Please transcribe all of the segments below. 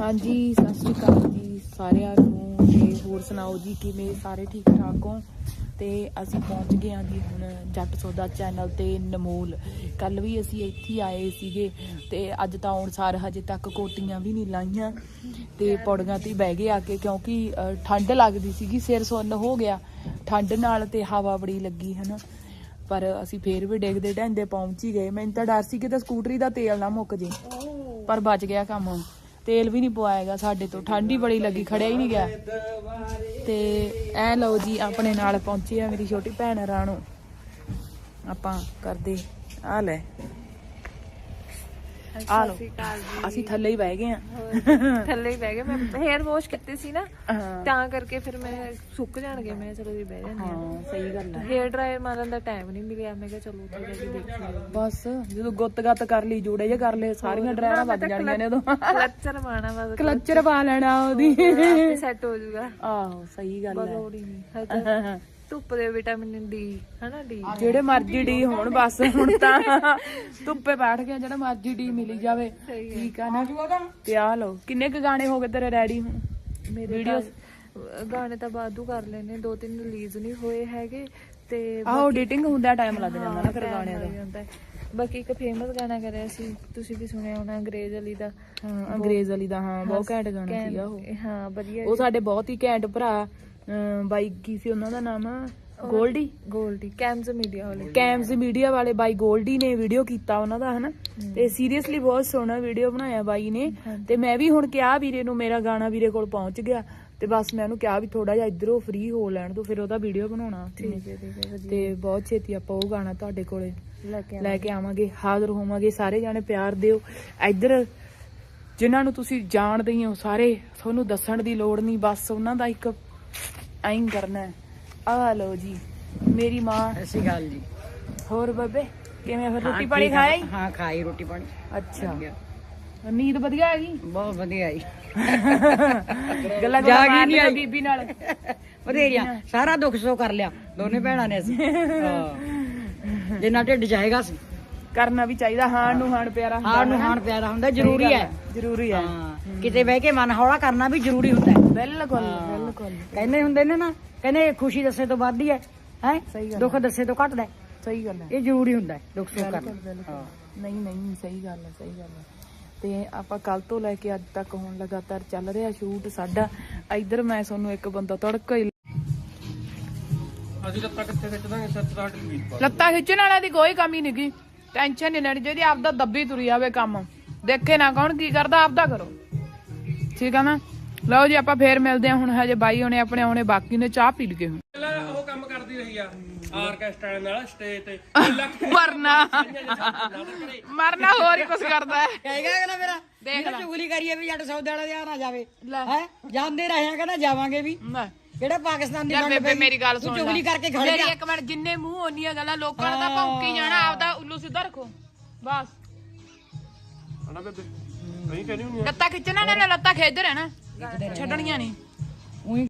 ਹਾਂਜੀ, ਸਤਿ ਸ਼੍ਰੀ ਅਕਾਲ ਜੀ ਸਾਰਿਆਂ ਨੂੰ। ਤੇ ਹੋਰ ਸੁਣਾਓ ਜੀ, ਕਿਵੇਂ ਸਾਰੇ ਠੀਕ ਠਾਕ ਹੋ? ਤੇ ਅਸੀਂ ਪਹੁੰਚ ਗਏ ਹਾਂ ਜੀ ਹੁਣ ਜੱਟ ਸੌਦਾ ਚੈਨਲ ਤੇ ਨਮੋਲ। ਕੱਲ ਵੀ ਅਸੀਂ ਇੱਥੇ ਆਏ ਸੀਗੇ ਤੇ ਅੱਜ ਤਾਂ ਹੁਣ ਸਾਰ ਹਜੇ ਤੱਕ ਕੋਟੀਆਂ ਵੀ ਨਹੀਂ ਲਾਈਆਂ ਤੇ ਪੌੜੀਆਂ ਤੇ ਬਹਿ ਗਏ ਆ ਕੇ, ਕਿਉਂਕਿ ਠੰਡ ਲੱਗਦੀ ਸੀਗੀ, ਸਿਰ ਸੁੰਨ ਹੋ ਗਿਆ। ਠੰਡ ਨਾਲ ਤੇ ਹਵਾ ਬੜੀ ਲੱਗੀ, ਹਨਾ? ਪਰ ਅਸੀਂ ਫੇਰ ਵੀ ਡੇਗਦੇ ਢੰਦੇ ਪਹੁੰਚ ਹੀ ਗਏ। ਮੈਨੂੰ ਤਾਂ ਡਰ ਸੀ ਕਿ ਤਾਂ ਸਕੂਟਰੀ ਦਾ ਤੇਲ ਨਾ ਮੁੱਕ ਜੇ। ਪਰ ਬਚ ਗਿਆ ਕੰਮ। ਤੇਲ ਵੀ ਨਹੀਂ ਪਵਾਏਗਾ ਸਾਡੇ ਤੋਂ। ਠੰਡ ਹੀ ਬੜੀ ਲੱਗੀ, ਖੜਿਆ ਹੀ ਨਹੀਂ ਗਿਆ। ਤੇ ਐ ਲਓ ਜੀ, ਆਪਣੇ ਨਾਲ ਪਹੁੰਚੀ ਆ ਮੇਰੀ ਛੋਟੀ ਭੈਣ ਰਾਣੋ। ਆਪਾਂ ਕਰਦੇ ਆ ਲੈ। ਆ ਲਓ। ਅਸੀਂ ਥੱਲੇ ਹੀ ਬਹਿ ਗਏ ਆ ਥੱਲੇ ਹੀ ਬਹਿ ਗਏ। ਮੈਂ ਹੇਅਰ ਵਾਸ਼ ਕੀਤੇ ਸੀ ਨਾ ਤਾਂ ਕਰਕੇ ਫਿਰ ਮੈਂ ਸੁੱਕ ਜਾਣਗੇ। ਮੈਂ ਚਲੋ ਜੀ ਬਹਿ ਜਾਂਦੀ ਹਾਂ। ਸਹੀ ਗੱਲ ਹੈ। ਹੇਅਰ ਡਰਾਇਰ ਮਾਰਨ ਦਾ ਟਾਈਮ ਨਹੀਂ ਮਿਲਿਆ। ਮੈਂ ਕਿਹਾ ਚਲੋ ਉੱਥੇ ਜਾ ਕੇ ਦੇਖੀਏ ਬਸ ਜਦੋਂ ਗੁੱਤ ਗੱਤ ਕਰ ਲਈ ਜੋੜੇ ਜੇ ਕਰ ਲਏ ਸਾਰੀਆਂ ਡਰਾਈਆਂ ਵੱਜ ਜਾਣੀਆਂ ਨੇ ਉਦੋਂ। ਕਲਚਰ ਮਾਣਾ ਬਸ ਕਲਚਰ ਪਾ ਲੈਣਾ ਉਹਦੀ। ਸੈੱਟ ਹੋ ਜਾਊਗਾ। ਆਹੋ ਸਹੀ ਗੱਲ ਹੈ। ਧੁੱਪ ਦੇ ਵਿਟਾਮਿਨ ਡੀ ਹਨਾ ਡੀ? ਜਿਹੜੇ ਮਰਜ਼ੀ ਡੀ ਹੋਣ ਬਸ ਹੁਣ ਤਾਂ ਧੁੱਪੇ ਬੈਠ ਕੇ ਜਿਹੜਾ ਮਰਜ਼ੀ ਡੀ ਮਿਲੀ ਜਾਵੇ ਠੀਕ ਆ ਨਾ? ਤੇ ਆ ਲਓ ਕਿੰਨੇ ਕੁ ਗਾਣੇ ਹੋ ਗਏ ਤੇਰੇ ਰੈਡੀ ਹੁਣ? ਮੇਰੇ ਤਾਂ ਗਾਣੇ ਤਾਂ ਬਾਦੂ ਕਰ ਲੈਨੇ ਦੋ ਤਿੰਨ ਰਿਲੀਜ਼ ਨਹੀਂ ਹੋਏ ਹੈਗੇ ਤੇ ਆਹੋ ਐਡੀਟਿੰਗ ਹੁੰਦਾ ਟਾਈਮ ਲੱਗ ਜਾਂਦਾ ਨਾ ਫਿਰ ਗਾਣਿਆਂ ਦਾ। ਬਾਕੀ ਇੱਕ ਫੇਮਸ ਗਾਣਾ ਕਰਿਆ ਸੀ ਤੁਸੀਂ ਵੀ ਸੁਣਿਆ ਹੋਣਾ ਅੰਗਰੇਜ਼ ਅਲੀ ਦਾ। ਹਾਂ ਅੰਗਰੇਜ਼ ਵਾਲੀ ਦਾ ਹਾਂ ਬਹੁਤ ਘੈਂਟ ਗਾਣਾ ਸੀਗਾ ਉਹ। ਹਾਂ ਵਧੀਆ ਉਹ ਸਾਡੇ ਬਹੁਤ ਹੀ ਘੈਂਟ ਭਰਾ। ਬਾਈ ਕੀ ਸੀ ਉਹਨਾਂ ਦਾ ਨਾਮ? ਗੋਲਡੀ? ਗੋਲਡੀ। ਕੈਮਜ਼ ਮੀਡੀਆ ਵਾਲੇ। ਕੈਮਸ ਮੀਡੀਆ ਵਾਲੇ ਬਾਈ ਗੋਲਡੀ ਨੇ ਵੀਡੀਓ ਕੀਤਾ ਉਹਨਾਂ ਦਾ ਹਨਾ? ਤੇ ਸੀਰੀਅਸਲੀ ਬਹੁਤ ਸੋਹਣਾ ਵੀਡੀਓ ਬਣਾਇਆ ਬਾਈ ਨੇ। ਤੇ ਮੈਂ ਵੀ ਹੁਣ ਕਿਹਾ ਵੀਰੇ ਨੂੰ ਮੇਰਾ ਗਾਣਾ ਵੀਰੇ ਕੋਲ ਪਹੁੰਚ ਗਿਆ। ਤੇ ਬਸ ਮੈਂ ਉਹਨੂੰ ਕਿਹਾ ਵੀ ਥੋੜਾ ਜਿਹਾ ਇਧਰੋਂ ਫ੍ਰੀ ਹੋ ਲੈਣ ਤੋਂ ਫਿਰ ਉਹਦਾ ਵੀਡੀਓ ਬਣਾਉਣਾ ਤੇ ਬਹੁਤ ਛੇਤੀ ਆਪਾਂ ਉਹ ਗਾਣਾ ਤੁਹਾਡੇ ਕੋਲੇ ਲੈ ਕੇ ਲੈ ਕੇ ਆਵਾਂਗੇ ਹਾਜ਼ਰ ਹੋਵਾਂਗੇ ਸਾਰੇ ਜਾਣੇ ਪਿਆਰ ਦਿਓ। ਇੱਧਰ ਜਿਨ੍ਹਾਂ ਨੂੰ ਤੁਸੀਂ ਜਾਣਦੇ ਹੀ ਹੋ ਸਾਰੇ ਤੁਹਾਨੂੰ ਦੱਸਣ ਦੀ ਲੋੜ ਨਹੀਂ ਬਸ ਉਹਨਾਂ ਦਾ ਇੱਕ ਐਂ ਕਰਨਾ। ਆਹ ਲਓ ਜੀ ਮੇਰੀ ਮਾਂ। ਐਸੀ ਗੱਲ ਜੀ। ਹੋਰ ਬੱਬੇ ਕਿਵੇਂ ਫਿਰ ਰੋਟੀ ਪਾਣੀ ਖਾਇਆ ਹੀ ਹਾਂ ਖਾਈ ਰੋਟੀ ਪਾਣੀ। ਅੱਛਾ। ਨੀਂਦ ਵਧੀਆ ਹੈਗੀ ਬਹੁਤ ਵਧੀਆ ਆਈ ਗੱਲਾਂ ਹੀ ਮਾਰ ਨਹੀਂ ਆਈ। ਬੀਬੀ ਨਾਲ। ਵਧੇਰੀਆਂ। ਸਾਰਾ ਦੁੱਖ ਸੋ ਕਰ ਲਿਆ। ਦੋਨੇ ਭੈਣਾਂ ਨੇ ਅਸੀਂ। ਜਿੰਨਾ ਢਿੱਡ ਚਾਹੇਗਾ ਸੀ ਕਰਨਾ ਵੀ ਚਾਹੀਦਾ ਹਾਂ ਨੂੰ ਹਾਣ ਪਿਆਰਾ ਹੁੰਦਾ ਹਾਰ ਨੂੰ ਹੈ। ਹਾਣ ਪਿਆਰਾ ਹੁੰਦਾ ਜ਼ਰੂਰੀ ਹੈ। ਜ਼ਰੂਰੀ ਹੈ। ਹਾਂ। ਕਿਤੇ ਬਹਿ ਕੇ ਮਨ ਹੌਲਾ ਕਰਨਾ ਵੀ ਜ਼ਰੂਰੀ ਹੁੰਦਾ ਹੈ। ਬਿਲਕੁਲ। ਬਿਲਕੁਲ। ਕਹਿੰਦੇ ਹੁੰਦੇ ਨੇ ਨਾ ਕਹਿੰਦੇ ਖੁਸ਼ੀ ਦੱਸੇ ਤੋਂ ਵੱਧਦੀ ਹੈ ਹੈ ਸਹੀ ਗੱਲ ਦੁੱਖ ਦੱਸੇ ਤੋਂ ਘਟਦਾ ਹੈ। ਸਹੀ ਗੱਲ ਹੈ। ਇਹ ਜ਼ਰੂਰੀ ਹੁੰਦਾ ਹੈ ਦੁੱਖ ਸੁੱਖ ਕਰਨਾ। ਨਹੀਂ ਨਹੀਂ ਸਹੀ ਗੱਲ ਹੈ ਸਹੀ ਗੱਲ ਹੈ। ਤੇ ਆਪਾਂ ਕੱਲ ਤੋਂ ਲੈ ਕੇ ਅੱਜ ਤੱਕ ਹੁਣ ਲਗਾਤਾਰ ਚੱਲ ਰਿਹਾ ਸ਼ੂਟ ਸਾਡਾ। ਇੱਧਰ ਮੈਂ ਤੁਹਾਨੂੰ ਇੱਕ ਬੰਦਾ ਤੜਕਾ ਹੀ ਅਸੀਂ ਲੱਤਾਂ ਕਿੱਥੇ ਖਿੱਚ ਦਾਂਗੇ? ਸੱਚ ਦਾ ਪਾ। ਲੱਤਾਂ ਖਿੱਚਣ ਵਾਲਿਆਂ ਦੀ ਕੋਈ ਕਮੀ ਨਹੀਂ ਗੀ ਟੈਨਸ਼ਨ ਨਹੀਂ ਲੈਣੀ ਚਾਹੀਦੀ ਆਪਦਾ ਦੱਬੀ ਤੁਰੀ ਜਾਵੇ ਕੰਮ। ਦੇਖੇ ਨਾ ਕੌਣ ਕੀ ਕਰਦਾ ਆਪਦਾ ਕਰੋ। ਠੀਕ ਆ ਨਾ? ਲਓ ਜੀ ਆਪਾਂ ਫੇਰ ਮਿਲਦੇ ਹਾਂ ਹੁਣ ਹਜੇ ਬਾਈ ਹੋਣੇ ਆਪਣੇ ਆਉਣੇ ਬਾਕੀ ਨੇ ਚਾਹ ਪੀ ਲਗੇ ਹੁਣ। ਪਹਿਲਾਂ ਉਹ ਕੰਮ ਕਰਦੀ ਰਹੀ ਆ ਆਰਕੈਸਟਰਾ ਨਾਲ ਸਟੇਜ ਤੇ। ਲੱਖ ਮਰਨਾ। ਮਰਨਾ ਹੋਰ ਹੀ ਕੁਝ ਕਰਦਾ ਹੈ। ਕਹੇਗਾ ਅਗਲਾ ਮੇਰਾ ਦੇਖ ਦੇਖ ਚੁਗਲੀ ਕਰੀਏ ਵੀ ਜੱਟ ਸੌਦੇ ਵਾਲਾ ਦੇ ਨਾ ਜਾਵੇ। ਲੈ। ਹੈ? ਜਾਂਦੇ ਰਹੇ ਆ ਕਹਿੰਦਾ ਜਾਵਾਂਗੇ ਵੀ। ਲੈ। ਕਿਹੜਾ ਪਾਕਿਸਤਾਨ ਦੀ ਯਾਰ ਵੰਡ ਬੇਬੇ ਪਈ? ਮੇਰੀ ਗੱਲ ਤੂੰ ਸੁਣ ਚੁਗਲੀ ਲੈ। ਕਰਕੇ ਖੜ ਮੇਰੀ ਗਿਆ ਇੱਕ ਮਿੰਟ ਜਿੰਨੇ ਮੂੰਹ ਓਨੀਆਂ ਗੱਲਾਂ ਲੋਕਾਂ ਨੇ ਤਾਂ ਭੌਂਕੀ ਜਾਣਾ ਆਪਦਾ ਉੱਲੂ ਸਿੱਧਾ ਰੱਖੋ। ਬਸ। ਹਣਾ ਬੇਬੇ। ਨਹੀਂ ਕਹਿੰਦੀ ਹੁੰਦੀ ਲੱਤਾਂ ਖਿੱਚਣਾ ਨਾ ਲੱਤਾਂ ਖਿੱਚਦੇ ਰਹਿਣਾ। ਛੱਡਣੀਆਂ ਨਹੀਂ। ਉਹੀ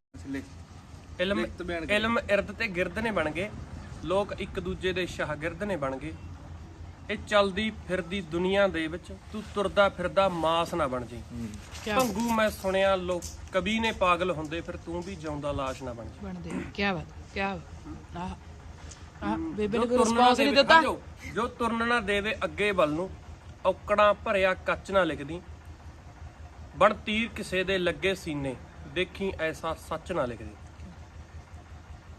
ਇਲਮ ਇਲਮ ਇਰਦ ਤੇ ਗਿਰਦ ਨੇ ਬਣ ਗਏ। ਲੋਕ ਇੱਕ ਦੂਜੇ ਦੇ ਸ਼ਾਗਿਰਦ ਨੇ ਬਣ ਗਏ। ਇਹ ਚਲਦੀ ਫਿਰਦੀ ਦੁਨੀਆ ਦੇ ਵਿੱਚ ਤੂੰ ਤੁਰਦਾ ਫਿਰਦਾ ਮਾਸ ਨਾ ਬਣ ਜੀ ਭੰਗੂ ਮੈਂ ਸੁਣਿਆ ਲੋਕ ਕਵੀ ਨੇ ਪਾਗਲ ਹੁੰਦੇ ਫਿਰ ਤੂੰ ਵੀ ਜਿਉਂਦਾ ਲਾਸ਼ ਨਾ ਬਣ ਜੀ ਬਣਦੇ ਕੀ ਬਾਤ ਕੀ ਬਾਤ। ਆਹ ਆਹ ਬੇਬੇ ਜੋ ਨੇ ਕੋਈ ਤੁਰਨ ਨਾ ਰਿਸਪੌਂਸ ਨਹੀਂ ਦੇਵੇ- ਦਿੱਤਾ। ਜੋ- ਜੋ ਤੁਰਨ ਨਾ ਦੇਵੇ ਅੱਗੇ ਵੱਲ ਨੂੰ ਔਕੜਾਂ ਭਰਿਆ ਕੱਚ ਨਾ ਲਿਖਦੀ। ਬਣ ਤੀਰ ਕਿਸੇ ਦੇ ਲੱਗੇ ਸੀਨੇ ਦੇਖੀ ਐਸਾ ਸੱਚ ਨਾ ਲਿਖਦੀ।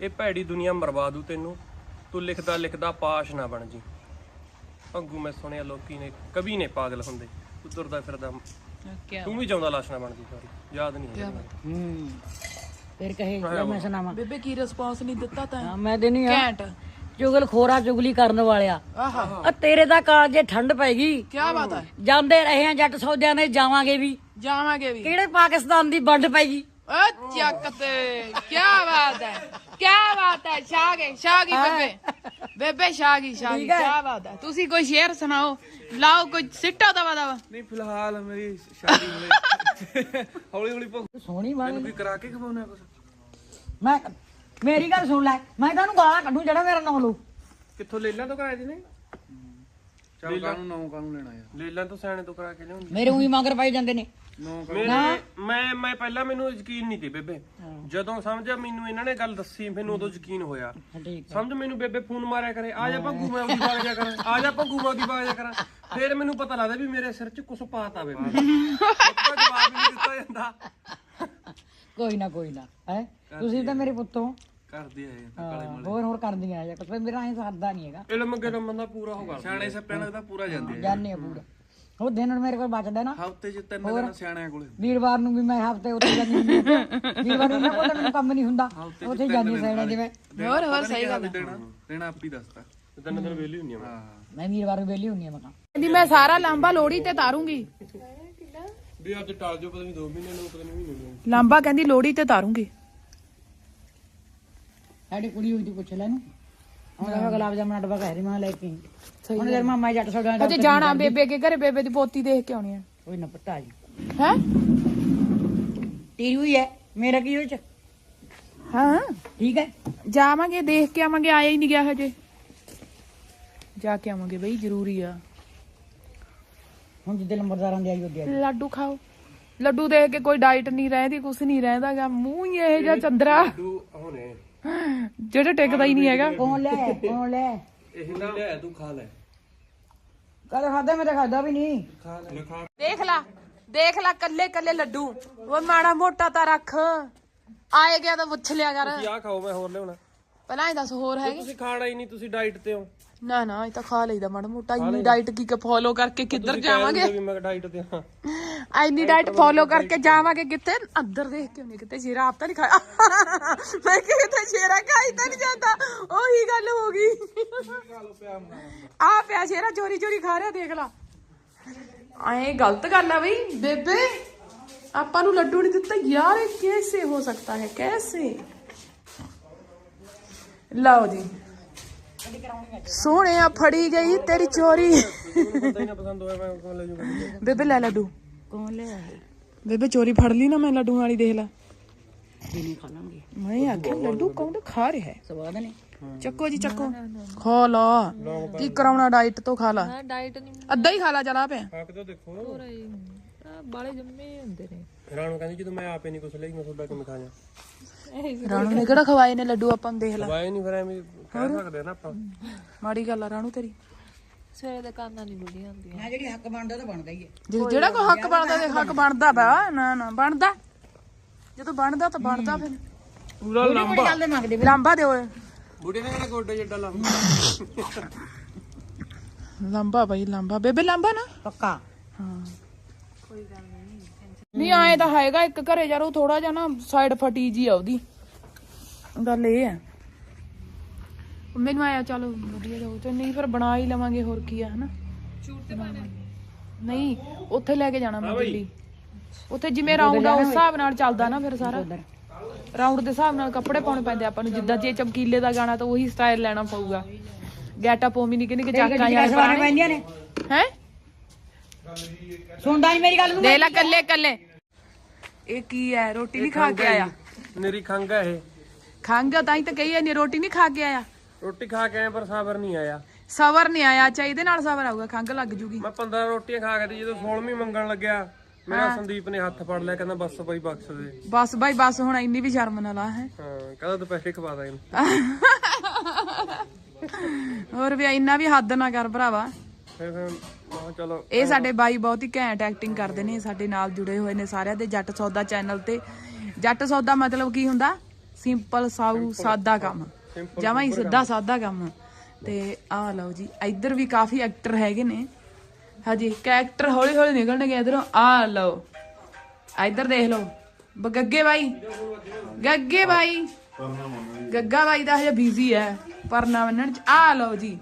ਇਹ ਭੈੜੀ ਦੁਨੀਆ ਮਰਵਾ ਦੂ ਤੈਨੂੰ ਤੂੰ ਲਿਖਦਾ ਲਿਖਦਾ ਪਾਸ਼ ਨਾ ਬਣ ਜੀ। ਭੰਗੂ ਮੈਂ ਸੁਣਿਆ ਲੋਕੀ ਨੇ ਕਵੀ ਨੇ ਪਾਗਲ ਹੁੰਦੇ ਤੂੰ ਤੁਰਦਾ ਫਿਰਦਾ ਤੂੰ ਵੀ ਜਾਉਂਦਾ ਲਾਸ਼ ਨਾ ਬਣ ਜੀ ਸੌਰੀ ਯਾਦ ਨਹੀਂ ਹੈ ਹੂੰ। ਫਿਰ ਕਹੇ ਮੈਂ ਸੁਣਾਵਾਂ? ਬੇਬੇ ਕੀ ਰਿਸਪੌਂਸ ਨਹੀਂ ਦਿੱਤਾ ਤਾਂ? ਮੈਂ ਦੇਣੀ ਆ। ਘੈਂਟ। ਚੁਗਲ ਖੋਰਾ ਚੁਗਲੀ ਕਰਨ ਵਾਲਿਆ। ਆਹਾ। ਆ ਤੇਰੇ ਦਾ ਕਾਲਜੇ ਠੰਡ ਪੈਗੀ ਕੀ ਬਾਤ ਹੈ। ਜਾਂਦੇ ਰਹੇ ਆ ਜੱਟ ਸੌਦਿਆਂ ਨੇ ਜਾਵਾਂਗੇ ਵੀ। ਜਾਵਾਂਗੇ ਵੀ। ਕਿਹੜੇ ਪਾਕਿਸਤਾਨ ਦੀ ਵੰਡ ਪੈਗੀ ਓ ਚੱਕ ਤੇ। ਕੀ ਬਾਤ ਹੈ। ਕੀ ਬਾਤ ਹੈ। ਸ਼ਾਗੇ ਸ਼ਾਗੀ ਬੇਬੇ। ਬੇਬੇ ਸ਼ਾਗੀ ਸ਼ਾਗੀ ਕੀ ਬਾਤ ਹੈ। ਤੁਸੀਂ ਕੋਈ ਸ਼ੇਰ ਸੁਣਾਓ? ਲਾਓ ਕੋਈ ਸਿੱਟਾ ਦਵਾ ਦਵਾ। ਨਹੀਂ ਫਿਲਹਾਲ ਮੇਰੀ ਸ਼ਾਦੀ ਹੋਈ ਹੌਲੀ ਹੌਲੀ ਸੋਹਣੀ ਵਾਲੀ ਵੀ ਕਰਾ ਕੇ ਖਵਾਉਣਾ ਕੁਛ? ਮੈਂ ਮੇਰੀ ਗੱਲ ਸੁਣ ਲੈ ਮੈਂ ਤੈਨੂੰ ਗਾਲਾਂ ਕੱਢੂ ਜਿਹੜਾ ਮੇਰਾ ਨਾਮ ਲੂ ਕਿੱਥੋਂ ਲੈ ਲਾਂ ਤੋਂ ਕਰਾਇਆ ਜੀ ਨੇ ਚੱਲ ਕਾਨੂੰ ਨੌ ਕਾਨੂੰ ਲੈਣਾ ਯਾਰ? ਲੀਲਾਂ ਤੋਂ ਸਿਆਣੇ ਤੋਂ ਕਰਾ ਕੇ ਲਿਆਉਂਦੀ। ਮੇਰੇ ਉਹੀ ਮਗਰ ਪਾਈ ਜਾਂਦੇ ਨੇ। ਨੌ ਮੇਰੇ ਮੈਂ ਮੈਂ ਪਹਿਲਾਂ ਮੈਨੂੰ ਯਕੀਨ ਨਹੀਂ ਸੀ ਬੇਬੇ। ਜਦੋਂ ਸਮਝਿਆ ਮੈਨੂੰ ਇਹਨਾਂ ਨੇ ਗੱਲ ਦੱਸੀ ਮੈਨੂੰ ਉਦੋਂ ਯਕੀਨ ਹੋਇਆ। ਠੀਕ ਸਮਝ ਮੈਨੂੰ ਬੇਬੇ ਫੋਨ ਮਾਰਿਆ ਕਰੇ ਆ ਜਾ ਭੰਗੂ ਮੈਂ ਉਹਦੀ ਬਾਗ ਜਾ ਕਰਾਂ। ਆ ਜਾ ਭੰਗੂ ਮੈਂ ਉਹਦੀ ਬਾਗ ਜਾ ਕਰਾਂ। ਫਿਰ ਮੈਨੂੰ ਪਤਾ ਲੱਗਦਾ ਵੀ ਮੇਰੇ ਸਿਰ 'ਚ ਕੁਝ ਪਾਤਾ ਬੇਬੇ ਉਹਦਾ ਜਵਾਬ ਹੀ ਨਹੀਂ ਦਿੱਤਾ ਜਾਂਦਾ। ਕੋਈ ਨਾ ਕੋਈ ਨਾ। ਹੈ? ਤੁਸੀਂ ਤਾਂ ਮੇਰੇ ਪੁੱਤੋਂ ਕਰਦੇ ਆਏ ਹਾਂ, ਹੋਰ ਹੋਰ ਕਰਦੀਆਂ ਜਾਂ ਕੁਛ। ਮੇਰਾ ਐ ਸਰਦਾ ਨਹੀਂ ਹੈਗਾ। ਇਲਮ ਗਿਲਮ ਬੰਦਾ ਪੂਰਾ ਹੋ ਕਰਦਾ ਸਿਆਣੇ ਸੱਪਿਆਂ ਨਾਲ ਤਾਂ ਪੂਰਾ ਜਾਂਦੇ ਆ। ਜਾਣੇ ਆ ਪੂਰਾ। ਉਹ ਦਿਨ ਨੂੰ ਮੇਰੇ ਕੋਲ ਬਚਦਾ ਨਾ। ਹਫ਼ਤੇ ਚ ਤਿੰਨ ਦਿਨ ਸਿਆਣਿਆਂ ਕੋਲੇ। ਵੀਰਵਾਰ ਨੂੰ ਵੀ ਮੈਂ ਹਫ਼ਤੇ ਉੱਥੇ ਜਾਂਦੀ ਹੁੰਦੀ ਹਾਂ। ਵੀਰਵਾਰ ਨੂੰ ਨਾ ਕੋਲ ਮੈਨੂੰ ਕੰਮ ਨਹੀਂ ਹੁੰਦਾ। ਉੱਥੇ ਜਾਂਦੀ ਸੈਣਾ ਜਿਵੇਂ। ਹੋਰ ਹੋਰ ਸਹੀ ਗੱਲ ਦੇਣਾ। ਦੇਣਾ ਆਪ ਹੀ ਦੱਸਦਾ ਤਿੰਨ ਦਿਨ ਵੇਲੀ ਹੁੰਦੀ ਆ ਮੈਂ। ਹਾਂ। ਮੈਂ ਵੀਰਵਾਰ ਨੂੰ ਵਿਹਲੀ ਹੁੰਦੀ ਆ ਮੈਂ ਕਿਹਾ ਕਹਿੰਦੀ ਮੈਂ ਸਾਰਾ ਲਾਂਬਾ ਲੋੜੀ ਤੇ ਤਾਰੂੰਗੀ। ਵੀ ਅੱਜ ਟਾਲ ਜੋ ਪਤਾ ਨਹੀਂ 2 ਮਹੀਨੇ ਨੂੰ ਪਤਾ ਨਹੀਂ ਮਹੀਨੇ ਨੂੰ। ਲਾਂਬਾ ਕਹਿੰਦੀ ਲੋੜੀ ਤੇ ਤਾਰੂੰਗੀ। ਸਾਡੀ ਕੁੜੀ ਹੋਈ ਤੂੰ ਪੁੱਛ ਲੈ ਨੂੰ ਹੁਣ ਮੈਂ ਗੁਲਾਬ ਜਾਮਣ ਡੱਬਾ ਕਹਿ ਰਹੀ ਮੈਂ ਲੈ ਕੇ ਆਈ। ਹੁਣ ਜਦ ਮਾਮਾ ਜੱਟ ਸੋਡਾ ਅਜੇ ਜਾਣਾ ਬੇਬੇ ਕੇ ਘਰੇ ਬੇਬੇ ਦੀ ਪੋਤੀ ਦੇਖ ਕੇ ਆਉਣੀ ਆ। ਕੋਈ ਨਾ ਪਤਾ ਜੀ। ਹੈ? ਤੇਰੀ ਹੋਈ ਹੈ ਮੇਰਾ ਕੀ ਚ? ਹਾਂ। ਠੀਕ ਹੈ ਜਾਵਾਂਗੇ ਦੇਖ ਕੇ ਆਵਾਂਗੇ ਆਇਆ ਹੀ ਨਹੀਂ ਗਿਆ ਹਜੇ। ਜਾ ਕੇ ਆਵਾਂਗੇ ਬਈ ਜ਼ਰੂਰੀ ਆ। ਹੁਣ ਜਿੱਦੇ ਲੰਬਰਦਾਰਾਂ ਦੀ ਆਈ ਆਈ ਲੱਡੂ ਖਾਓ। ਲੱਡੂ ਦੇਖ ਕੇ ਕੋਈ ਡਾਈਟ ਨਹੀਂ ਰਹਿੰਦੀ ਕੁਛ ਨਹੀਂ ਰਹਿੰਦਾਗਾ ਮੂੰਹ ਹੀ ਇਹ ਜਿਹਾ ਚੰਦਰਾ। ਤੂੰ ਹੋਣੇ ਜਿਹੜਾ ਟਿਕਦਾ ਹੀ ਨਹੀਂ ਹੈਗਾ। ਕੌਣ ਲੈ ਕੌਣ ਲੈ। ਇਹ ਨਾ ਲੈ ਤੂੰ ਖਾ ਲੈ। ਕਦੇ ਖਾਦਾ ਮੈਂ ਤਾਂ ਖਾਦਾ ਵੀ ਨਹੀਂ। ਦੇਖ ਲਾ ਦੇਖ ਲਾ ਕੱਲੇ ਕੱਲੇ ਲੱਡੂ। ਉਹ ਮਾੜਾ ਮੋਟਾ ਤਾਂ ਰੱਖ। ਆਏ ਗਿਆ ਤਾਂ ਪੁੱਛ ਲਿਆ ਕਰ। ਕੀ ਆ ਖਾਓ ਮੈਂ ਹੋਰ ਲਿਆਉਣਾ। ਪਹਿਲਾਂ ਇਹ ਦੱਸ ਹੋਰ ਹੈਗੇ? ਤੁਸੀਂ ਖਾਣਾ ਹੀ ਨਹੀਂ ਤੁਸੀਂ ਡਾਈਟ ਤੇ ਹੋ। ਨਾ ਨਾ ਇਹ ਤਾਂ ਖਾ ਲਈਦਾ ਮਾੜਾ ਮੋਟਾ। ਇੰਨੀ ਡਾਈਟ ਕੀ ਫੋਲੋ ਕਰਕੇ ਕਿੱਧਰ ਜਾਵਾਂਗੇ? ਵੀ ਮੈਂ ਡਾਈਟ ਤੇ ਹਾਂ। ਇੰਨੀ ਡਾਈਟ ਫੋਲੋ ਕਰਕੇ ਜਾਵਾਂਗੇ ਕਿੱਥੇ? ਅੰਦਰ ਦੇਖ ਕੇ ਉਹਨੇ ਕਿਤੇ ਸ਼ੇਰਾ ਆਪ ਤਾਂ ਨਹੀਂ ਖਾਇਆ। ਮੈਂ ਕਿਤੇ ਸ਼ੇਰਾ ਖਾਈ ਤਾਂ ਨਹੀਂ ਜਾਂਦਾ। ਉਹੀ ਗੱਲ ਹੋ ਗਈ। ਆ ਪਿਆ ਸ਼ੇਰਾ ਚੋਰੀ ਚੋਰੀ ਖਾ ਰਿਹਾ ਦੇਖ ਲਾ। ਐ ਗਲਤ ਗੱਲ ਆ ਬਈ ਬੇਬੇ। ਆਪਾਂ ਨੂੰ ਲੱਡੂ ਨਹੀਂ ਦਿੱਤਾ। ਯਾਰ ਇਹ ਕੈਸੇ ਹੋ ਸਕਦਾ ਹੈ? ਕੈਸੇ? ਲਓ ਜੀ। ਸੋਹਣਿਆ ਫੜੀ ਗਈ ਤੇਰੀ ਚੋਰੀ। ਬੇਬੇ ਲੈ ਲੱਡੂ ਕੌਣ ਲੈ ਆਏ ਬੇਬੇ ਚੋਰੀ ਫੜ ਲਈ ਨਾ ਮੈਂ ਲੱਡੂ ਵਾਲੀ ਦੇਖ ਲਾ। ਨਹੀਂ ਖਾ ਲਾਂਗੇ ਮੈਂ ਆਖਿਆ ਲੱਡੂ ਕੌਣ ਖਾ ਰਿਹਾ ਹੈ? ਸਵਾਦ ਨੇ ਚੱਕੋ ਜੀ ਚੱਕੋ। ਖਾ ਲਾ। ਕੀ ਕਰਾਉਣਾ ਡਾਈਟ ਤੋਂ ਖਾ ਲਾ। ਹਾਂ ਡਾਈਟ ਨਹੀਂ। ਅੱਧਾ ਹੀ ਖਾ ਲਾ ਚਲਾ ਪਿਆ। ਖਾ ਕੇ ਤਾਂ ਦੇਖੋ। ਬਾਲੇ ਜੰਮੇ ਹੁੰਦੇ ਨੇ। ਰਾਣੂ ਕਹਿੰਦੀ ਜਦੋਂ ਮੈਂ ਆਪੇ ਨਹੀਂ ਕੁਛ ਲਈ ਮੈਂ ਤੁਹਾਡਾ ਕਿਵੇਂ ਖਾ ਜਾ ਰਾਣੂ ਨੇ ਕਿਹੜਾ ਖਵਾਏ ਨੇ ਲੱਡੂ ਆਪਾਂ ਨੂੰ ਦੇਖ ਲਾ। ਵਾਏ ਨਹੀਂ ਫਿਰ ਐਵੇਂ ਕਹਿ ਸਕਦੇ ਆ ਨਾ ਆਪਾਂ। ਮਾੜੀ ਗੱਲ ਆ ਰਾਣੂ ਤੇਰੀ। ਸਵੇਰੇ ਦੇ ਕੰਨਾਂ ਨਹੀਂ ਬੁੱਢੀਆਂ ਹੁੰਦੀਆਂ। ਨਾ ਜਿਹੜੀ ਹੱਕ ਬਣਦਾ ਤਾਂ ਬਣਦਾ ਹੀ ਹੈ ਜੇ- ਜਿਹੜਾ ਕੋ ਹੱਕ ਬਣਦਾ ਤੇ ਹੱਕ ਬਣਦਾ ਵਾ ਨਾ ਨਾ ਬਣਦਾ। ਜਦੋਂ ਬਣਦਾ ਤਾਂ ਬਣਦਾ ਫਿਰ। ਪੂਰਾ ਬੜੀ ਗੱਲ ਦੇ ਮੰਗਦੇ ਲਾਂਬਾ ਦਿਓ। ਬੁੱਢੇ ਨੇ ਕਿਹੜਾ ਗੋਡੇ ਜਿੱਡਾ ਲਾ ਲਾਂਬਾ ਬਈ ਲਾਂਬਾ। ਬੇਬੇ ਲਾਂਬਾ ਨਾ। ਪੱਕਾ। ਹਾਂ। ਨਹੀਂ ਆਏ ਤਾਂ ਹੈਗਾ ਇੱਕ ਘਰੇ ਯਾਰ ਉਹ ਥੋੜਾ ਜਿਹਾ ਨਾ ਸਾਈਡ ਫਟੀ ਜੀ ਆ ਉਹਦੀ। ਗੱਲ ਇਹ ਆ। ਮੈਨੂੰ ਆਇਆ ਚਲੋ ਵਧੀਆ ਜਾਓ ਤੇ ਨਹੀਂ ਫਿਰ ਬਣਾ ਹੀ ਲਵਾਂਗੇ ਹੋਰ ਕੀ ਆ ਹਨਾ? ਨਹੀਂ ਉੱਥੇ ਲੈ ਕੇ ਜਾਣਾ ਮੈਂ ਦਿੱਲੀ। ਉੱਥੇ ਜਿਵੇਂ ਰਾਉਂਡ ਆ ਉਸ ਹਿਸਾਬ ਨਾਲ ਚੱਲਦਾ ਨਾ ਫਿਰ ਸਾਰਾ। ਰਾਉਂਡ ਦੇ ਹਿਸਾਬ ਨਾਲ ਕੱਪੜੇ ਪਾਉਣੇ ਪੈਂਦੇ ਆਪਾਂ ਨੂੰ ਜਿੱਦਾਂ ਜੇ ਚਮਕੀਲੇ ਦਾ ਗਾਣਾ ਤਾਂ ਉਹੀ ਸਟਾਈਲ ਲੈਣਾ ਪਊਗਾ। ਗੈਟਅਪ ਉਹ ਵੀ ਨਹੀਂ ਕਿ ਚਾਕਾਂ ਯਾਰ ਸਵਾਰੇ ਪੈਂਦੀਆਂ ਨੇ। ਹੈ? ਸੁਣਦਾ ਹੀ ਮੇਰੀ ਗੱਲ ਨੂੰ ਦੇ ਲੈ ਕੱਲੇ ਕੱਲੇ। ਇਹ ਕੀ ਹੈ? ਰੋਟੀ ਨਹੀਂ ਖਾ ਕੇ ਆਇਆ? ਮੇਰੀ ਖੰਗ ਹੈ ਇਹ। ਖੰਗ ਤਾਂ ਹੀ ਤਾਂ ਕਹੀ ਨਹੀਂ ਰੋਟੀ ਨਹੀਂ ਖਾ ਕੇ ਆਇਆ। ਰੋਟੀ ਖਾ ਕੇ ਆਇਆ ਪਰ ਸਾਬਰ ਨਹੀਂ ਆਇਆ। ਸਬਰ ਨਹੀਂ ਆਇਆ ਇਹਦੇ ਨਾਲ ਸਬਰ ਆਊਗਾ ਖੰਗ ਲੱਗ ਜੂਗੀ। ਮੈਂ 15 ਰੋਟੀਆਂ ਖਾ ਕੇ ਤੇ ਜਦੋਂ 16ਵੀਂ ਮੰਗਣ ਲੱਗਿਆ ਮੇਰਾ ਸੰਦੀਪ ਨੇ ਹੱਥ ਫੜ ਲਿਆ ਕਹਿੰਦਾ ਬਸ ਬਈ ਬਖਸ਼ ਦੇ। ਬਸ ਬਾਈ ਬਸ ਹੁਣ ਇੰਨੀ ਵੀ ਸ਼ਰਮ ਨਾ ਲਾ ਹੈ। ਹਾਂ ਕਹਿੰਦਾ ਦੁਪਹਿਰੇ ਖਵਾ ਦਾ ਇਹਨੂੰ। ਹੋਰ ਵੀ ਇੰਨਾ ਵੀ ਹੱਦ ਨਾ ਕਰ ਭਰਾਵਾ। ਫਿਰ ਚਲੋ ਇਹ ਸਾਡੇ ਬਾਈ ਬਹੁਤ ਹੀ ਘੈਂਟ ਐਕਟਿੰਗ ਕਰਦੇ ਨੇ ਸਾਡੇ ਨਾਲ ਜੁੜੇ ਹੋਏ ਨੇ ਸਾਰਿਆਂ ਦੇ ਜੱਟ ਸੌਦਾ ਚੈਨਲ ਤੇ। ਜੱਟ ਸੌਦਾ ਮਤਲਬ ਕੀ ਹੁੰਦਾ? ਸਿੰਪਲ ਸਾਊ ਸਾਦਾ ਕੰਮ। ਜਮਾਂ ਹੀ ਸਿੱਧਾ ਸਾਦਾ ਕੰਮ। ਤੇ ਆਹ ਲਓ ਜੀ ਇੱਧਰ ਵੀ ਕਾਫੀ ਐਕਟਰ ਹੈਗੇ ਨੇ। ਹਾਂਜੀ ਕੈਰੈਕਟਰ ਹੌਲੀ ਹੌਲੀ ਨਿਕਲਣਗੇ ਇਧਰੋਂ। ਆਹ ਲਓ ਇੱਧਰ ਦੇਖ ਲਓ। ਬ- ਗੱਗੇ ਬਾਈ। ਗੱਗੇ ਬਾਈ। ਗੱਗਾ ਬਾਈ ਦਾ ਹਜੇ ਬਿਜ਼ੀ ਹੈ ਪਰਨਾ ਬੰਨਣ ਚ। ਆ ਲਓ ਜੀ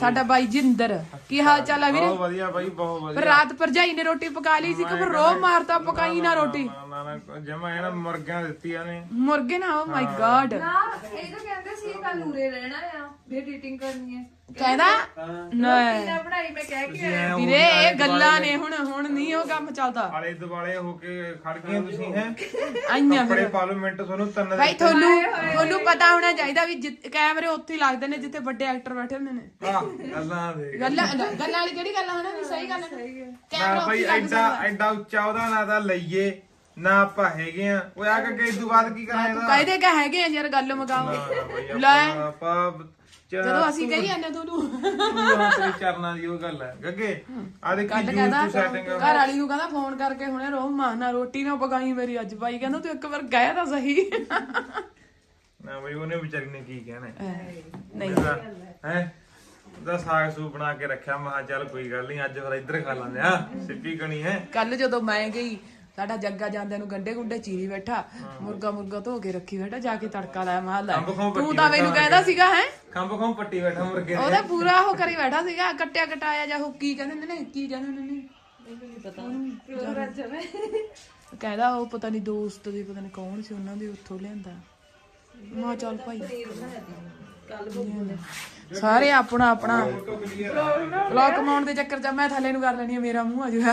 ਸਾਡਾ ਬਾਈ ਜਿੰਦਰ। ਕੀ ਹਾਲ ਚਾਲ ਹੈ ਵੀਰੇ? ਵਧੀਆ ਬਾਈ ਬਹੁਤ ਵਧੀਆ। ਰਾਤ ਭਰਜਾਈ ਨੇ ਰੋਟੀ ਪਕਾ ਲਈ ਸੀ ਕਿ ਫਿਰ ਰੋ ਮਾਰਤਾ ਪਕਾਈ ਨਾ ਰੋਟੀ? ਨਾ ਨਾ ਜਮਾ ਇਹਨਾਂ ਮੁਰਗੀਆਂ ਦਿੱਤੀਆਂ ਨੇ। ਮੁਰਗੇ ਨਾ ਓ ਮਾਈ ਗॉड ਨਾ ਇਹ ਤਾਂ ਕਹਿੰਦੇ ਸੀ ਕੱਲ ਉਰੇ ਰਹਿਣਾ ਆ ਵੀ ਐਡੀਟਿੰਗ ਕਰਨੀ ਹੈ। ਕਹਿੰਦਾ ਨਹੀਂ ਨਾ। ਬਣਾਈ ਮੈਂ ਕਹਿ ਕੇ ਆਇਆ। ਵੀਰੇ ਇਹ ਗੱਲਾਂ ਨੇ ਹੁਣ ਹੁਣ ਨਹੀਂ ਉਹ ਕੰਮ ਚੱਲਦਾ। ਆਲੇ ਦੁਆਲੇ ਹੋ ਕੇ ਖੜ ਗਏ ਤੁਸੀਂ। ਹੈ ਆਈਆਂ ਕੱਪੜੇ ਫਿਰ ਪਾ ਲਓ ਮਿੰਟ ਤੁਹਾਨੂੰ ਤਿੰਨ ਭਾਈ ਤੁਹਾਨੂੰ ਤੁਹਾਨੂੰ ਪਤਾ ਹੋਣਾ ਚਾਹੀਦਾ ਵੀ ਕੈਮਰੇ ਉੱਥੇ ਹੀ ਲੱਗਦੇ ਨੇ ਜਿੱਥੇ ਵੱਡੇ ਐਕਟਰ ਬੈਠੇ ਹੁੰਦੇ ਨੇ। ਆਹ, ਗੱਲਾਂ ਦੇ। ਗੱਲਾਂ ਗੱਲਾਂ ਵਾਲੀ ਕਿਹੜੀ ਗੱਲ ਆ ਹਨਾ ਵੀ ਸਹੀ ਗੱਲ ਹੈ ਨਾ ਕੈਮਰਾ ਭਾਈ ਉੱਥੇ ਹੀ ਲੱਗ ਐਡਾ ਸਕਦਾ। ਐਡਾ ਉੱਚਾ ਉਹਦਾ ਨਾ ਤਾਂ ਲਈਏ। ਨਾ ਆਪਾਂ ਹੈਗੇ ਆ। ਉਹ ਆ ਕੇ ਇਸ ਤੋਂ ਬਾਅਦ ਕੀ ਕਰਾਂ ਤੂੰ ਇਹਦਾ? ਕਾਇਦੇ ਕਾ ਹੈਗੇ ਆ ਯਾਰ ਗੱਲ ਮਗਾਓ ਨਾ ਲੈ। ਆਪਾਂ ਜਦੋਂ ਅਸੀਂ ਕਹੀ ਜਾਂਦੇ ਤੁਹਾਨੂੰ ਹਾਂ ਤੇਰੇ ਚਰਨਾਂ ਦੀ ਉਹ ਗੱਲ ਹੈ। ਗੱਗੇ ਆ ਦੇ ਕੀ ਕੱਲ ਜੂਸ ਕਹਿੰਦਾ ਸੈਟਿੰਗ ਘਰ ਵਾਲੀ ਨੂੰ ਕਹਿੰਦਾ ਫੋਨ ਕਰਕੇ ਹੁਣੇ ਰੋ ਮਾਨਾ ਰੋਟੀ ਨਾ ਪਕਾਈ ਮੇਰੀ ਅੱਜ। ਬਾਈ ਕਹਿੰਦਾ ਤੂੰ ਇੱਕ ਵਾਰ ਗਿਆ ਤਾਂ ਸਹੀ। ਨਾ ਬਈ ਉਹਨੇ ਵਿਚਾਰੀ ਨੇ ਕੀ ਕਹਿਣਾ ਨਹੀਂ। ਹੈ? ਦਾ ਸਾਗ ਸੂ ਬਣਾ ਕੇ ਰੱਖਿਆ ਮੈਂ ਕਿਹਾ ਚੱਲ ਕੋਈ ਗੱਲ ਨਹੀਂ ਅੱਜ ਫਿਰ ਇੱਧਰ ਖਾ ਲਾਂਦੇ ਆ। ਸਿੱਪੀ ਕਣੀ ਹੈ। ਕੱਲ ਜਦੋਂ ਮੈਂ ਗਈ ਸਾਡਾ ਜੱਗਾ ਜਾਂਦੇ ਨੂੰ ਗੰਡੇ ਗੁੰਡੇ ਚੀਰੀ ਬੈਠਾ ਮੁਰਗਾ ਮੁਰਗਾ ਧੋ ਕੇ ਰੱਖੀ ਬੈਠਾ ਜਾ ਕੇ ਤੜਕਾ ਲਾਇਆ ਮਾਲ ਲਾਇਆ ਤੂੰ ਤਾਂ ਮੈਨੂੰ ਕਹਿੰਦਾ ਸੀਗਾ ਹੈ? ਖੰਭ ਖੰਭ ਪੱਟੀ ਬੈਠਾ ਮੁਰਗੇ ਉਹਦਾ ਪੂਰਾ ਉਹ ਕਰੀ ਬੈਠਾ ਸੀਗਾ ਕੱਟਿਆ ਕਟਾਇਆ ਜਾਂ ਉਹ ਕੀ ਕਹਿੰਦੇ ਹੁੰਦੇ ਨੇ ਕੀ ਕਹਿੰਦੇ ਹੁੰਦੇ ਨੇ? ਕਹਿੰਦਾ ਉਹ ਪਤਾ ਨਹੀਂ ਦੋਸਤ ਦੀ ਪਤਾ ਨਹੀਂ ਕੌਣ ਸੀ ਉਹਨਾਂ ਦੇ ਉੱਥੋਂ ਲਿਆਂਦਾ। ਮਾ ਚੱਲ ਭਾਈ। ਸਾਰੇ ਆਪਣਾ ਆਪਣਾ। ਵਲੌਗ ਕਮਾਉਣ ਦੇ ਚੱਕਰ 'ਚ ਮੈਂ ਥੱਲੇ ਨੂੰ ਕਰ ਲੈਣੀ ਆ ਮੇਰਾ ਮੂੰਹ ਆ ਜੂਗਾ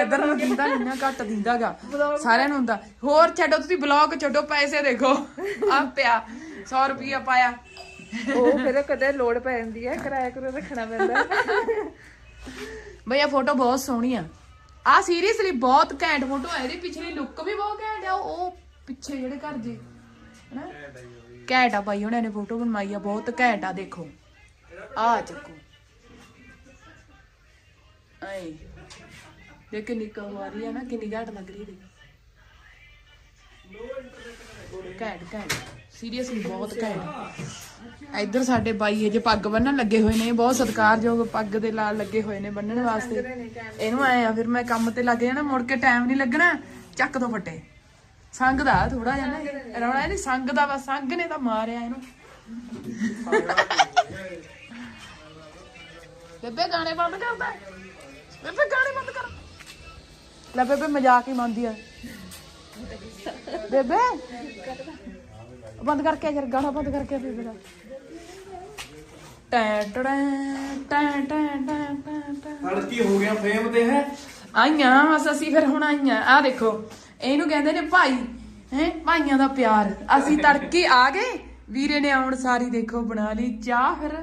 ਇਧਰ ਨੂੰ ਦਿੰਦਾ ਨਹੀਂ ਨਾ ਘੱਟ ਦਿੰਦਾਗਾ ਸਾਰਿਆਂ ਨੂੰ ਹੁੰਦਾ। ਹੋਰ ਛੱਡੋ ਤੁਸੀਂ ਵਲੌਗ ਛੱਡੋ ਪੈਸੇ ਦੇਖੋ। ਆ ਪਿਆ 100 ਰੁਪਿਆ ਪਾਇਆ। ਉਹ ਫਿਰ ਕਦੇ ਲੋੜ ਪੈ ਜਾਂਦੀ ਹੈ ਕਿਰਾਇਆ ਕਰੋ ਰੱਖਣਾ ਪੈਂਦਾ। ਬਈ ਆ ਫੋਟੋ ਬਹੁਤ ਸੋਹਣੀ ਆ। ਆ ਸੀਰੀਅਸਲੀ ਬਹੁਤ ਘੈਂਟ ਫੋਟੋ ਆ। ਇਹਦੀ ਪਿਛਲੀ ਲੁੱਕ ਵੀ ਬਹੁਤ ਘੈਂਟ ਆ। ਉਹ ਪਿੱਛੇ ਜਿਹੜੇ ਘਰ ਜੀ ਹਨਾ? ਘੈਂਟ ਆ ਭਾਈ ਉਹਨਾਂ ਨੇ ਫੋਟੋ ਬਣਵਾਈ ਆ, ਬਹੁਤ ਘੈਂਟ ਆ ਦੇਖੋ। ਆ ਚੱਕੋ। ਆਏ। ਦੇਖ ਕਿੰਨੀ ਕਹੋ ਆ ਰਹੀ ਆ ਨਾ, ਕਿੰਨੀ ਘੈਂਟ ਲੱਗ ਰਹੀ ਹੈ ਘੈਂਟ ਘੈਂਟ। ਸੀਰੀਅਸਲੀ ਬਹੁਤ ਘੈਂਟ। ਇੱਧਰ ਸਾਡੇ ਬਾਈ ਜੇ ਪੱਗ ਬੰਨਣ ਲੱਗੇ ਹੋਏ ਨੇ, ਬਹੁਤ ਸਤਿਕਾਰਯੋਗ ਪੱਗ ਦੇ ਨਾਲ ਲੱਗੇ ਹੋਏ ਨੇ ਬੰਨਣ ਵਾਸਤੇ। ਇਹਨੂੰ ਆਏ ਆ, ਫਿਰ ਮੈਂ ਕੰਮ ਤੇ ਲੱਗ ਜਾਣਾ, ਮੁੜ ਕੇ ਟਾਈਮ ਨਹੀਂ ਲੱਗਣਾ। ਚੱਕ ਦੋ ਫਟੇ। ਸੰਗ ਦਾ ਥੋੜਾ ਜਿਹਾ ਨਾ ਰੌਣਾ ਇਹਦੀ ਸੰਗ ਦਾ ਵਾ ਸੰਗ ਨੇ ਤਾਂ ਮਾਰਿਆ ਇਹਨੂੰ। ਬੇਬੇ ਗਾਣੇ ਬੰਦ ਕਰਦਾ ਬੇਬੇ ਗਾਣੇ ਬੰਦ ਕਰ। ਲੈ ਬੇਬੇ ਮਜ਼ਾਕ ਹੀ ਮੰਨਦੀ ਆ। ਬੇਬੇ। ਬੰਦ ਕਰਕੇ ਯਾਰ ਗਾਣਾ ਬੰਦ ਕਰਕੇ ਬੇਬੇ ਦਾ। ਟੈਂ ਟੜੈਂ ਟੈਂ ਟੈਂ ਟੈਂ ਟੈਂ ਟੈਂ। ਹੜ ਕੀ ਹੋ ਗਿਆ ਫੇਮ ਤੇ ਹੈ। ਆਈਆਂ ਬਸ ਅਸੀਂ ਫਿਰ ਹੁਣ ਆਈਆਂ। ਆ ਦੇਖੋ। ਇਹਨੂੰ ਕਹਿੰਦੇ ਨੇ ਭਾਈ ਹੈ ਭਾਈਆਂ ਦਾ ਪਿਆਰ। ਅਸੀਂ ਤੜਕੇ ਆ ਗਏ। ਵੀਰੇ ਨੇ ਆਉਣ ਸਾਰੀ ਦੇਖੋ ਬਣਾ ਲਈ ਚਾਹ ਫਿਰ।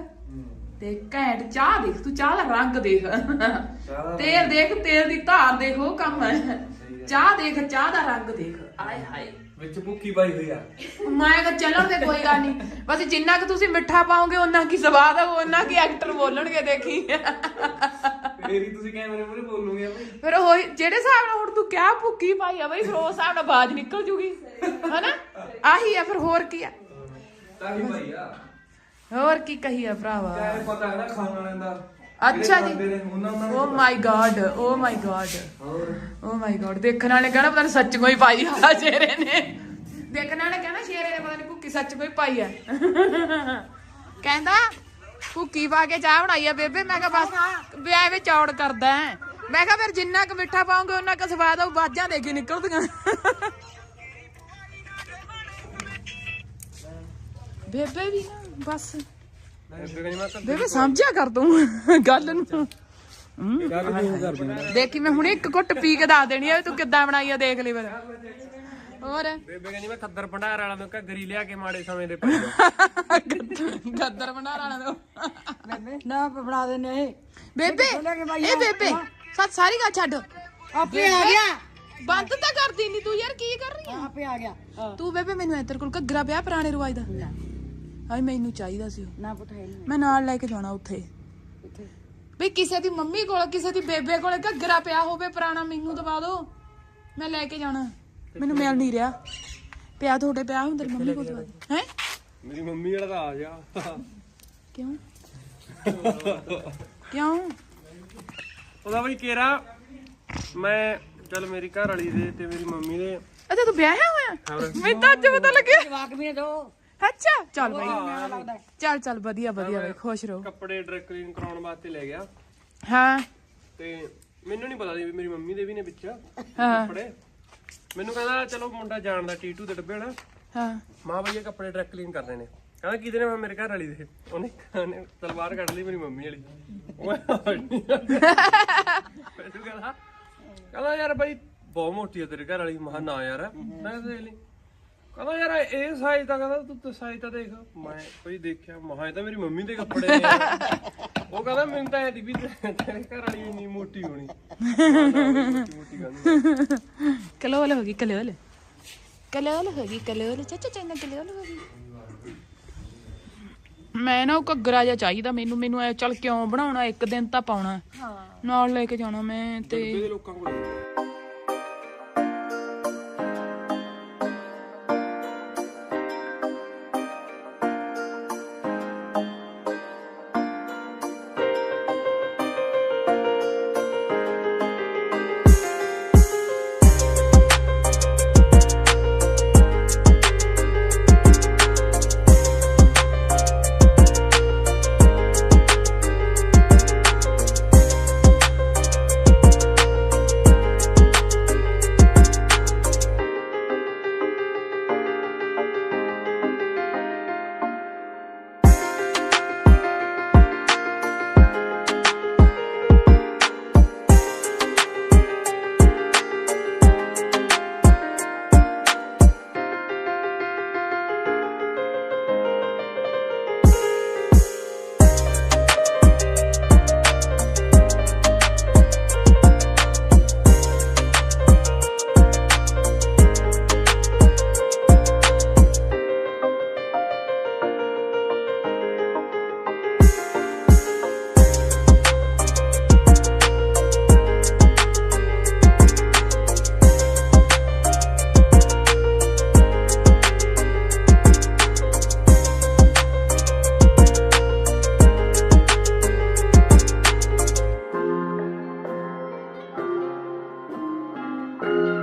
ਤੇ ਘੈਂਟ ਚਾਹ ਦੇਖ ਤੂੰ ਚਾਹ ਦਾ ਰੰਗ ਦੇਖ। ਤੇਲ ਦੇਖ ਤੇਲ ਦੀ ਧਾਰ ਦੇਖ ਕੰਮ ਹੈ। ਚਾਹ ਦੇਖ ਚਾਹ ਦਾ ਰੰਗ ਦੇਖ। ਆਏ ਹਾਏ। ਵਿੱਚ ਭੁੱਕੀ ਪਾਈ ਹੋਈ ਆ। ਮੈਂ ਕਿਹਾ ਚਲੋ ਤੇ ਕੋਈ ਗੱਲ ਨਹੀਂ ਬਸ ਜਿੰਨਾ ਕਿ ਤੁਸੀਂ ਮਿੱਠਾ ਪਾਓਗੇ ਉਹਨਾਂ ਕੀ ਸਵਾਦ ਆ ਉਹਨਾਂ ਕੀ ਐਕਟਰ ਬੋਲਣਗੇ ਦੇਖੀ। ਫੇਰ ਹੀ ਤੁਸੀਂ ਕੈਮਰੇ ਮੂਹਰੇ ਬੋਲੋਗੇ ਬਈ ਫਿਰ ਉਹ ਜਿਹੜੇ ਹਿਸਾਬ ਨਾਲ ਹੁਣ ਤੂੰ ਕਿਆ ਭੁੱਕੀ ਪਾਈ ਆ ਬਈ ਫਿਰ ਉਸ ਹਿਸਾਬ ਨਾਲ ਆਵਾਜ਼ ਨਿਕਲ ਜੂਗੀ। ਹਨਾ? ਆਹੀ ਆ ਫਿਰ ਹੋਰ ਕੀ ਆ? ਤਾਂ ਹੀ ਭਾਈ ਆ। ਹੋਰ ਕੀ ਕਹੀ ਆ ਭਰਾਵਾ। ਐ ਪਤਾ ਹੈ ਨਾ ਖਾਣ ਵਾਲਿਆਂ ਦਾ ਅੱਛਾ ਜੀ। ਓ my god oh my god oh my god ਦੇਖਣ ਵਾਲੇ ਕਹਣਾ ਪਤਾ ਨਹੀਂ ਸੱਚ ਕੋਈ ਪਾਈ ਆ ਸ਼ੇਰੇ ਨੇ। ਦੇਖਣ ਵਾਲੇ ਕਹਣਾ ਸ਼ੇਰੇ ਨੇ ਪਤਾ ਨਹੀਂ ਭੁੱਕੀ ਸੱਚ ਕੋਈ ਪਾਈ ਆ। ਕਹਿੰਦਾ ਭੁੱਕੀ ਪਾ ਕੇ ਚਾਹ ਬਣਾਈ ਆ ਬੇਬੇ ਮੈਂ ਕਿਹਾ ਬਸ ਵੀ ਐਵੇਂ ਚੌੜ ਕਰਦਾ ਮੈਂ ਕਿਹਾ ਫਿਰ ਜਿੰਨਾ ਕੁ ਮਿੱਠਾ ਪਾਉਂਗੇ ਉਹਨਾਂ ਕੁ ਸਵਾਦ ਉਹ ਬਾਜਾਂ ਦੇ ਕੇ ਨਿਕਲਦੀਆਂ। ਬੇਬੇ ਵੀ ਬਸ। ਬੇਬੇ ਸਮਝਿਆ ਕਰ ਤੂੰ ਗੱਲ ਨੂੰ। ਦੇਖੀ ਮੈਂ ਹੁਣੇ ਇੱਕ ਘੁੱਟ ਪੀ ਕੇ ਦੱਸ ਦੇਣੀ ਆ ਤੂੰ ਕਿੱਦਾਂ ਬਣਾਈ ਆ ਦੇਖ ਲਈ ਫਿਰ। ਹੋਰ? ਬੇਬੇ ਕਹਿੰਦੀ ਮੈਂ ਖੱਦਰ ਭੰਡਾਰ ਵਾਲਾ ਤੋਂ ਘੱਗਰੀ ਲਿਆ ਕੇ ਮਾੜੇ ਸਮੇਂ ਦੇ ਪਾਈ ਗੱਦਰ ਬਣਾ ਰਾਣਾ ਦੋ ਨਾ ਬਣਾ ਇਹ ਬੇਬੇ ਇਹ ਬੇਬੇ ਸਾਰੀ ਗੱਲ ਛੱਡ। ਆਪੇ ਆ ਗਿਆ। ਬੰਦ ਤਾਂ ਕਰਦੀ ਨਹੀਂ ਤੂੰ ਯਾਰ ਕੀ ਕਰ ਰਹੀ ਆ? ਆਪੇ ਆ ਗਿਆ। ਤੂੰ ਬੇਬੇ ਮੈਨੂੰ ਇੱਧਰ ਕੋਲ ਘੱਗਰਾ ਪਿਆ ਪੁਰਾਣੇ ਰਿਵਾਜ ਦਾ। ਹਾਏ ਮੈਨੂੰ ਚਾਹੀਦਾ ਸੀ ਉਹ। ਨਾ ਹੀ ਮੈਂ ਨਾਲ ਲੈ ਕੇ ਜਾਣਾ ਉੱਥੇ। ਵੀ ਕਿਸੇ ਦੀ ਮੰਮੀ ਕੋਲ ਕਿਸੇ ਦੀ ਬੇਬੇ ਕੋਲ ਘੱਗਰਾ ਪਿਆ ਹੋਵੇ ਪੁਰਾਣਾ ਮੈਨੂੰ ਦਵਾ ਦਿਓ ਮੈਂ ਲੈ ਕੇ ਜਾਣਾ। ਮੈਨੂੰ ਮਿਲ ਨਹੀਂ ਰਿਹਾ। ਪਿਆ ਤੁਹਾਡੇ ਪਿਆ ਹੁੰਦਾ ਤੇਰੀ ਮੰਮੀ ਕੋਲ ਦਵਾ ਦੇ। ਹੈ? ਮੇਰੀ ਮੰਮੀ ਵਾਲਾ ਤਾਂ ਆ ਗਿਆ। ਕਿਉਂ? ਕਿਉਂ? ਉਹਦਾ ਬਈ ਕੇਰਾ ਮੈਂ ਚੱਲ ਮੇਰੀ ਘਰ ਵਾਲੀ ਦੇ ਤੇ ਮੇਰੀ ਮੰਮੀ ਦੇ। ਅੱਛਾ ਤੂੰ ਵਿਆਹਿਆ ਹੋਇਆ? ਮੈਨੂੰ ਤਾਂ ਅੱਜ ਪਤਾ ਲੱਗਿਆ। ਜਵਾਕ ਵੀ ਦੋ। ਅੱਛਾ ਚੱਲ ਬਾਈ। ਚੱਲ ਚੱਲ ਵਧੀਆ ਵਧੀਆ ਬਾਈ ਖੁਸ਼ ਰਹੋ। ਕੱਪੜੇ ਡਰਾਈ ਕਲੀਨ ਕਰਾਉਣ ਵਾਸਤੇ ਲੈ ਗਿਆ। ਹਾਂ। ਤੇ ਮੈਨੂੰ ਨਹੀਂ ਪਤਾ ਸੀ ਵੀ ਮੇਰੀ ਮੰਮੀ ਦੇ ਵੀ ਨੇ ਵਿੱਚ ਕੱਪੜੇ। ਮੈਨੂੰ ਕਹਿੰਦਾ ਚਲੋ ਮੁੰਡਾ ਜਾਣਦਾ ਟੀਟੂ ਦੇ ਡੱਬੇ ਵਾਲਾ। ਹਾਂ। ਮਾਂ ਬਈਏ ਕੱਪੜੇ ਡਰੈਕ ਕਲੀਨ ਕਰਨੇ ਨੇ। ਕਹਿੰਦਾ ਕਿਹਦੇ ਨੇ? ਮੈਂ ਮੇਰੇ ਘਰ ਵਾਲੀ ਦੇ। ਉਹਨੇ ਉਹਨੇ ਤਲਵਾਰ ਕੱਢ ਲਈ ਮੇਰੀ ਮੰਮੀ ਵਾਲੀ। ਉਹ ਕਹਿੰਦਾ ਕਹਿੰਦਾ ਯਾਰ ਬਈ ਬਹੁਤ ਮੋਟੀ ਹੈ ਤੇਰੇ ਘਰ ਵਾਲੀ। ਮਹਾ ਨਾ ਯਾਰ ਮੈਂ ਕਿਹਾ ਦੇਖ ਲਈ। ਕਹਿੰਦਾ ਯਾਰ ਇਹ ਸਾਈਜ਼ ਤਾਂ ਕਹਿੰਦਾ ਤੂੰ ਤੇ ਸਾਈਜ਼ ਤਾਂ ਦੇਖ? ਮੈਂ ਕੋਈ ਦੇਖਿਆ ਮਹਾ ਇਹ ਤਾਂ ਮੇਰੀ ਮੰਮੀ ਦੇ ਕੱਪੜੇ ਨੇ। ਉਹ ਕਹਿੰਦਾ ਮੈਨੂੰ ਤਾਂ ਐ ਵੀ ਤੇਰੇ ਘਰ ਵਾਲੀ ਇੰਨੀ ਮੋਟੀ ਹੋਣੀ। ਮੋਟੀ ਕਹਿੰਦੀ ਕਲੋਲ ਹੋ ਗਈ ਕਲੋਲ। ਕਲੋਲ ਹੋ ਗਈ ਕਲੋਲ। ਚਾਚਾ ਚੰਗਾ ਕਲੋਲ ਹੋ ਗਈ। ਮੈਂ ਨਾ ਉਹ ਘੱਗਰਾ ਜਿਹਾ ਚਾਹੀਦਾ ਮੈਨੂੰ ਮੈਨੂੰ ਐ ਚੱਲ ਕਿਉਂ ਬਣਾਉਣਾ ਇੱਕ ਦਿਨ ਤਾਂ ਪਾਉਣਾ। ਹਾਂ। ਨਾਲ ਲੈ ਕੇ ਜਾਣਾ ਮੈਂ ਤੇ ਲੋਕਾਂ ਕੋਲ। ਆ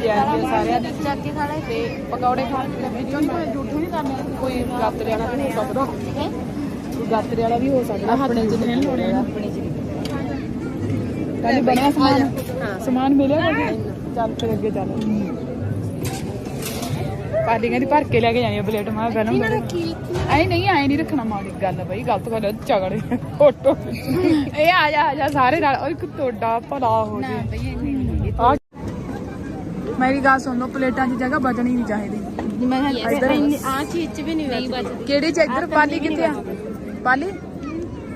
ਖਾਣ ਦੀ ਤਿਆਰੀ ਹੈ ਸਾਰਿਆਂ ਦੀ। ਚੱਕ ਕੇ ਖਾਣਾ ਤੇ ਪਕੌੜੇ ਖਾਣ ਦੇ ਵਿੱਚੋਂ ਨਹੀਂ ਕੋਈ ਝੂਠੂ ਨਹੀਂ ਕਰਨਾ। ਕੋਈ ਗਾਤਰੇ ਵਾਲਾ ਵੀ ਹੋ ਸਕਦਾ। ਕੋਈ ਗਾਤਰੇ ਵਾਲਾ ਵੀ ਹੋ ਸਕਦਾ ਆਪਣੇ ਚ ਨਹੀਂ ਲੋੜੇ ਆਪਣੇ ਚ ਕੱਲ ਬਣਿਆ ਸਮਾਨ ਸਮਾਨ ਮਿਲਿਆ ਕੋਈ ਚੱਲ ਫਿਰ ਅੱਗੇ ਚੱਲ। ਪਾਦੀ ਕਹਿੰਦੀ ਭਰ ਕੇ ਲੈ ਕੇ ਜਾਣੀ ਆ ਪਲੇਟ। ਮੈਂ ਪਹਿਲਾਂ ਐ ਨਹੀਂ ਐ ਨਹੀਂ ਰੱਖਣਾ ਮਾੜੀ ਗੱਲ ਬਈ ਗਲਤ ਗੱਲ ਝਗੜੇ ਫੋਟੋ। ਇਹ ਆ ਜਾ ਆ ਜਾ ਸਾਰੇ ਨਾਲ। ਉਹ ਇੱਕ ਤੁਹਾਡਾ ਭਲਾ ਹੋ ਜੇ। ਆ ਮੇਰੀ ਗੱਲ ਸੁਣ ਲਓ ਪਲੇਟਾਂ 'ਚ ਜਗ੍ਹਾ ਬਚਣੀ ਨਹੀਂ ਚਾਹੀਦੀ। ਮੈਂ ਇੱਧਰ ਆ ਚੀਜ਼ ਚ ਵੀ ਨਹੀਂ ਬਚਦੀ। ਕਿਹੜੀ ਚ ਇੱਧਰ ਪਾਲੀ ਕਿੱਥੇ ਆ? ਪਾਲੀ?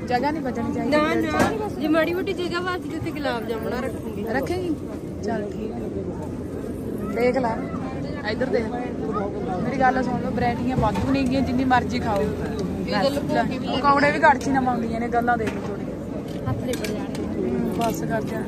ਜਗ੍ਹਾ ਨਹੀਂ ਬਚਣੀ ਚਾਹੀਦੀ। ਨਾ ਨਾ ਜੇ ਮਾੜੀ ਮੋਟੀ ਜਗ੍ਹਾ ਵਾਸਤੇ ਤੇ ਗੁਲਾਬ ਜਾਮਣਾ ਰੱਖੂੰਗੀ। ਰੱਖੇਗੀ? ਚੱਲ ਠੀਕ ਹੈ ਦੇਖ ਲੈ ਇੱਧਰ ਦੇਖ। ਮੇਰੀ ਗੱਲ ਸੁਣ ਲਓ ਵੈਰਾਈਟੀਆਂ ਵਾਧੂ ਨਹੀਂ ਗਈਆਂ ਜਿੰਨੀ ਮਰਜ਼ੀ ਖਾਓ। ਪਕੌੜੇ ਵੀ ਘੱਟ ਚ ਹੀ ਨਾ ਮੰਗਦੀਆਂ ਨੇ ਗੱਲਾਂ ਦੇਖ ਥੋੜੀਆਂ ਹੱਥ ਦੇ ਬੜ ਜਾਣੇ ਬਸ ਕਰ ਜਾ।